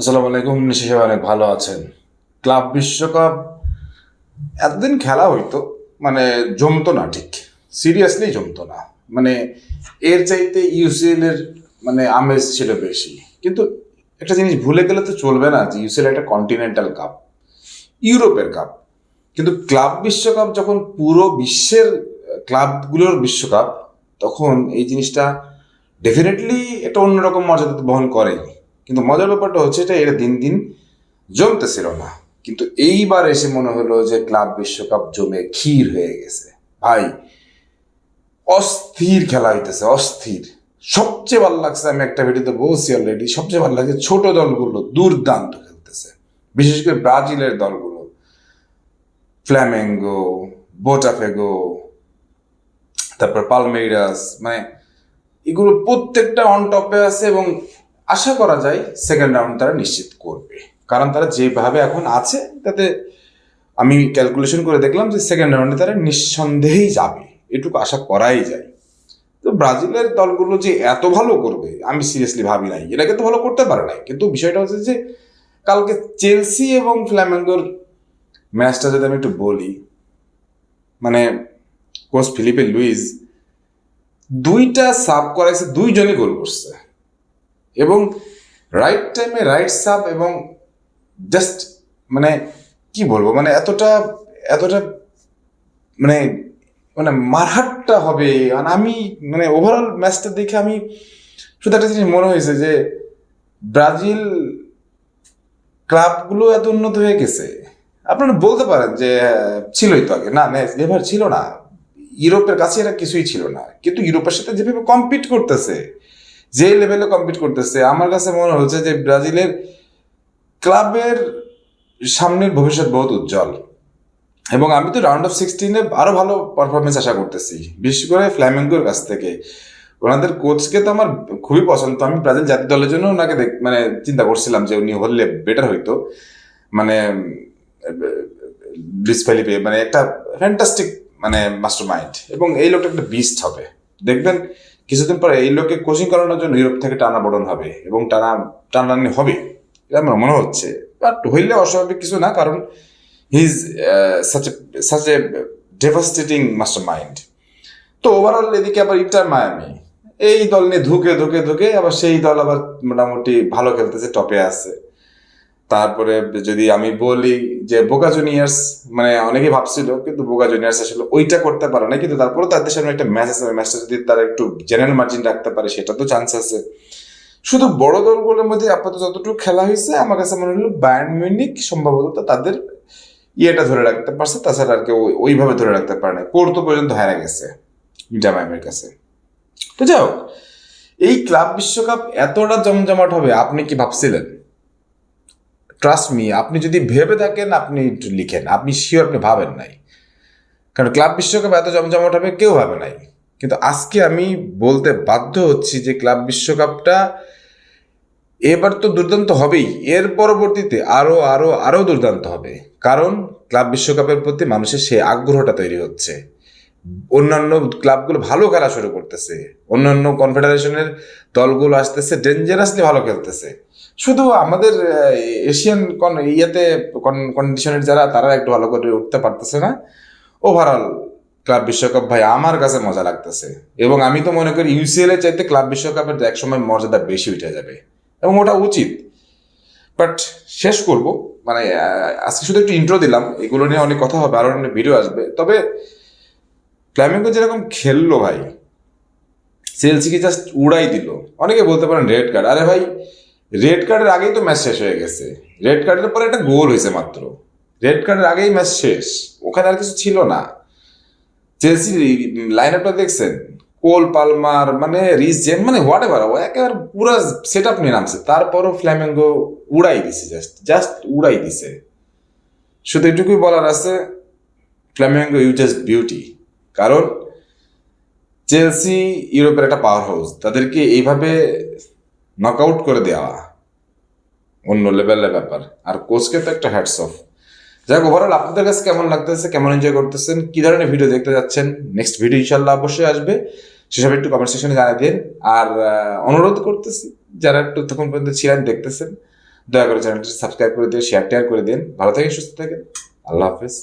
আসসালামু আলাইকুম সবাই অনেক ভালো আছেন। ক্লাব বিশ্বকাপ এতদিন খেলা হইতো মানে জমতো না ঠিক। সিরিয়াসলি জমতো না। মানে এর চাইতে ইউসিএল এর মানে আমেজ ছিল বেশি। কিন্তু একটা জিনিস ভুলে গেলে তো চলবে না যে ইউসিএল একটা কন্টিনেন্টাল কাপ ইউরোপের কাপ কিন্তু ক্লাব বিশ্বকাপ যখন পুরো বিশ্বের ক্লাবগুলোর বিশ্বকাপ, তখন এই জিনিসটা ডেফিনেটলি একটা অন্যরকম মর্যাদা বহন করে কিন্তু মজার ব্যাপারটা হচ্ছে এটা এটা দিন দিন জমতেছিল না। কিন্তু এইবার এসে মনে হলো যে ক্লাব বিশ্বকাপ জমে ক্ষীর হয়ে গেছে। ভাই, অস্থির খেলা হইতেছে, অস্থির। সবচেয়ে ভালো লাগছে, আমি একটা ভিডিওতে বলছি অলরেডি সবচেয়ে ভালো লাগছে ছোট দলগুলো দুর্দান্ত খেলতেছে। বিশেষ করে ব্রাজিলের দলগুলো। ফ্ল্যামেঙ্গো, বোটাফেগো, তারপর পালমেইরাস মানে এগুলো প্রত্যেকটা অন টপে আছে এবং আশা করা যায় সেকেন্ড রাউন্ড তারা নিশ্চিত করবে। কারণ তারা যেভাবে এখন আছে, তাতে আমি ক্যালকুলেশন করে দেখলাম যে সেকেন্ড রাউন্ডে তারা নিঃসন্দেহেই যাবে। এটুকু আশা করাই যায়। তো ব্রাজিলের দলগুলো যে এত ভালো করবে, আমি সিরিয়াসলি ভাবি নাই। এটাকে তো ভালো করতে পারে নাই। কিন্তু বিষয়টা হচ্ছে যে কালকে চেলসি এবং ফ্ল্যামেঙ্গোর ম্যাচটা যদি আমি একটু বলি মানে কোচ ফিলিপে লুইস দুইটা সাব করাইছে, দুইজনই গোল করছে। এবং রাইট টাইমে রাইট সাব এবং জাস্ট মানে কি বলব? মানে এতটা এতটা মানে মানে মারহাটটা হবে। আর আমি মানে ওভারঅল ম্যাচটা দেখে আমি শুধু একটা জিনিস মনে হয়েছে যে ব্রাজিল ক্লাবগুলো এত উন্নত হয়ে গেছে। আপনারা বলতে পারেন যে হ্যাঁ, ছিলই তো আগে। না ম্যাচ এবার ছিল না। ইউরোপের কাছে এরা কিছুই ছিল না। কিন্তু ইউরোপের সাথে যেভাবে কম্পিট করতেছে যে লেভেলে কম্পিট করতেছে, আমার কাছে মনে হচ্ছে যে ব্রাজিলের ক্লাবের সামনের ভবিষ্যৎ বহুত উজ্জ্বল। এবং আমি তো রাউন্ড অফ সিক্সটিনে আরও ভালো পারফরমেন্স আশা করতেছি, বিশেষ করে ফ্ল্যামেঙ্গোর কাছ থেকে। ওনাদের কোচকে তো আমার খুবই পছন্দ। আমি ব্রাজিল জাতীয় দলের জন্য ওনাকে দেখ- মানে চিন্তা করছিলাম যে উনি হলে বেটার হইতো। মানে ফেলিপে মানে একটা ফ্যান্টাস্টিক মানে মাস্টার মাইন্ড এবং এই লোকটা একটা বিস্ট হবে। দেখবেন কিছুদিন পরে এই লোককে কোচিং করানোর জন্য ইউরোপ থেকে টানা বড়ন হবে এবং টানা টানানি হবে, এটা আমার মনে হচ্ছে। বাট হইলে অস্বাভাবিক কিছু না, কারণ he is such such a devastating mastermind তো ওভারঅল এদিকে আবার ইন্টার মায়ামি এই দল নিয়ে ধুকে ধুকে ধুকে আবার সেই দল আবার মোটামুটি ভালো খেলতেছে টপে আছে। তারপরে যদি আমি বলি যে বোকা জুনিয়ার্স মানে অনেকে ভাবছিল, কিন্তু বোকা জুনিয়ার্স আসলে ওইটা করতে পারে না কিন্তু তারপরে তাদের সামনে একটা ম্যাচ আছে ম্যাচটা যদি তারা একটু জেনারেল মার্জিন রাখতে পারে, সেটা তো চান্স আছে। শুধু বড় দলগুলোর মধ্যে আপাতত যতটুকু খেলা হয়েছে, আমার কাছে মনে হলো বায়ার্ন মিউনিক সম্ভবত তাদের ইয়েটা ধরে রাখতে পারছে, তাছাড়া আর কেউ ওইভাবে ধরে রাখতে পারে না পোর্তো পর্যন্ত হারা গেছে জামাইমের কাছে। তো যাই হোক, এই ক্লাব বিশ্বকাপ এতটা জমজমাট হবে, আপনি কি ভাবছিলেন? ট্রাস্ট মি আপনি যদি ভেবে থাকেন, আপনি লিখেন। আপনি শিওর আপনি ভাবেন নাই। কারণ ক্লাব বিশ্বকাপ এত জমজমাট হবে কেউ ভাবে নাই। কিন্তু আজকে আমি বলতে বাধ্য হচ্ছি যে ক্লাব বিশ্বকাপটা এবার তো দুর্দান্ত হবেই। এর পরবর্তীতে আরও আরও আরও দুর্দান্ত হবে। কারণ ক্লাব বিশ্বকাপের প্রতি মানুষের সেই আগ্রহটা তৈরি হচ্ছে। অন্যান্য ক্লাবগুলো ভালো খেলা শুরু করতেছে। অন্যান্য কনফেডারেশনের দলগুলো আসতেছে ডেঞ্জারাসলি ভালো খেলতেছে। শুধু আমাদের এশিয়ান কন ইয়েতে কন্ডিশনের যারা, তারা একটু ভালো করে উঠতে পারতেছে না। ওভারঅল ক্লাব বিশ্বকাপ ভাই, আমার কাছে মজা লাগতেছে। এবং আমি তো মনে করি ইউসিএল এর চাইতে ক্লাব বিশ্বকাপের একসময় মর্যাদা বেশি উঠে যাবে। এবং ওটা উচিত। বাট শেষ করব। মানে আজকে শুধু একটু ইন্ট্রো দিলাম। এগুলো নিয়ে অনেক কথা হবে, আরও অনেক ভিডিও আসবে। তবে ফ্ল্যামেঙ্গো যেরকম খেললো ভাই চেলসিকে জাস্ট উড়াই দিল। অনেকে বলতে পারেন রেড কার্ড আরে ভাই রেড কার্ডের আগেই তো ম্যাচ শেষ হয়ে গেছে। রেড কার্ডের পরে একটা গোল হয়েছে মাত্র। রেড কার্ডের আগেই ম্যাচ শেষ। ওখানে আর কিছু ছিল না। চেলসির লাইন আপটা দেখছেন? কোল পালমার মানে রিস জেন মানে হোয়াট এভার ও একেবারে পুরো সেট আপ নিয়ে নামছে। তারপরও ফ্ল্যামেঙ্গো উড়াই দিছে জাস্ট জাস্ট উড়াই দিছে। শুধু এটুকুই বলার আছে ফ্ল্যামেঙ্গো ইউ জাস্ট বিউটি কারণ চেলসি ইউরোপের একটা পাওয়ার হাউস তাদেরকে এইভাবে নকআউট করে দেওয়া অন্য লেভেলের ব্যাপার। আর কোচকে তো একটা হ্যাটস অফ যাক ওভারঅল আপনাদের কাছে কেমন লাগতেছে, কেমন এনজয় করতেছেন, কি ধরনের ভিডিও দেখতে যাচ্ছেন? নেক্সট ভিডিও ইনশাল্লাহ অবশ্যই আসবে। সেসব একটু কমেন্ট সেকশনে জানিয়ে দিন। আর অনুরোধ করতেছি, যারা একটু তখন পর্যন্ত ছিলেন, দেখতেছেন, দয়া করে চ্যানেলটি সাবস্ক্রাইব করে দিন শেয়ার টেয়ার করে দিন। ভালো থাকেন, সুস্থ থাকেন। আল্লাহ হাফেজ।